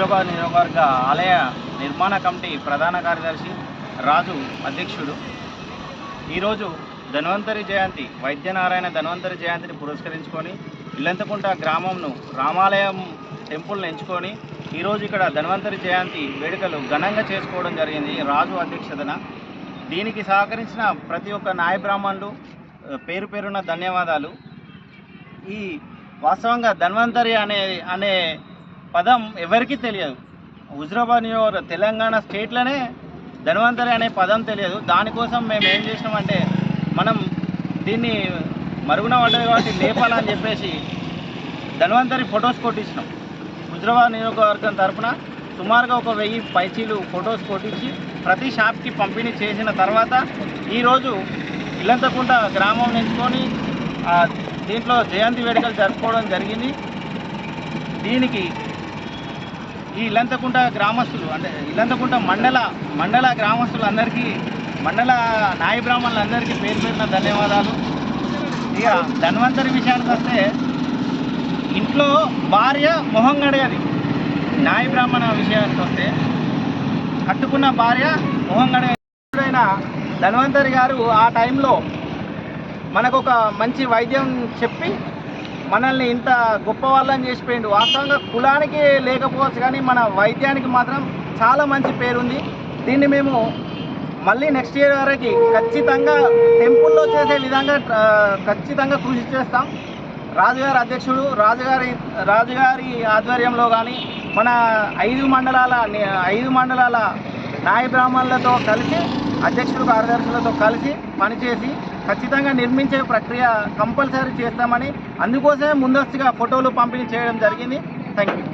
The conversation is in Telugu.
హైదరాబాద్ నియోజకవర్గ ఆలయ నిర్మాణ కమిటీ ప్రధాన కార్యదర్శి రాజు అధ్యక్షుడు. ఈరోజు ధన్వంతరి జయంతి వైద్యనారాయణ ధన్వంతరి జయంతిని పురస్కరించుకొని ఇల్లంతకుంట గ్రామంను రామాలయం టెంపుల్ని ఎంచుకొని ఈరోజు ఇక్కడ ధన్వంతరి జయంతి వేడుకలు ఘనంగా చేసుకోవడం జరిగింది రాజు అధ్యక్షతన. దీనికి సహకరించిన ప్రతి ఒక్క నాయ బ్రాహ్మణులు పేరు పేరున ధన్యవాదాలు. ఈ వాస్తవంగా ధన్వంతరి అనే అనే పదం ఎవరికీ తెలియదు. హుజరాబాద్ నియోజకవర్గ తెలంగాణ స్టేట్లోనే ధన్వంతరి అనే పదం తెలియదు. దానికోసం మేము ఏం చేసినామంటే మనం దీన్ని మరుగున పడ్డది కాబట్టి లేపాలని చెప్పేసి ధన్వంతరి ఫొటోస్ కొట్టించినాం. హుజరాబాద్ నియోజకవర్గం తరపున సుమారుగా ఒక వెయ్యి పైచీలు ఫొటోస్ కొట్టించి ప్రతి షాప్కి పంపిణీ చేసిన తర్వాత ఈరోజు ఇల్లంతకుంట గ్రామం ఎంచుకొని దీంట్లో జయంతి వేడుకలు జరుపుకోవడం జరిగింది. దీనికి ఈ ఇల్లంతకుంట గ్రామస్తులు అంటే ఇల్లంతకుంట మండల మండల గ్రామస్తులందరికీ మండల నాయ బ్రాహ్మణులందరికీ పేరు పేరున ధన్యవాదాలు. ఇక ధన్వంతరి విషయానికి వస్తే ఇంట్లో భార్య మొహం గడగది నాయ బ్రాహ్మణ విషయానికి వస్తే కట్టుకున్న భార్య మొహం గడగైన ధన్వంతరి గారు ఆ టైంలో మనకు ఒక మంచి వైద్యం చెప్పి మనల్ని ఇంత గొప్ప వాళ్ళని చేసిపోయిండు. వాస్తవంగా కులానికి లేకపోవచ్చు కానీ మన వైద్యానికి మాత్రం చాలా మంచి పేరుంది. దీన్ని మేము మళ్ళీ నెక్స్ట్ ఇయర్ వరకు ఖచ్చితంగా టెంపుల్లో చేసే విధంగా ఖచ్చితంగా కృషి చేస్తాం. రాజుగారి అధ్యక్షుడు రాజుగారి రాజుగారి ఆధ్వర్యంలో కానీ మన ఐదు మండలాల ఐదు మండలాల నాయ బ్రాహ్మణులతో కలిసి అధ్యక్షుడు కార్యదర్శులతో కలిసి పనిచేసి ఖచ్చితంగా నిర్మించే ప్రక్రియ కంపల్సరీ చేస్తామని అందుకోసమే ముందస్తుగా ఫోటోలు పంపిణీ చేయడం జరిగింది. Thank you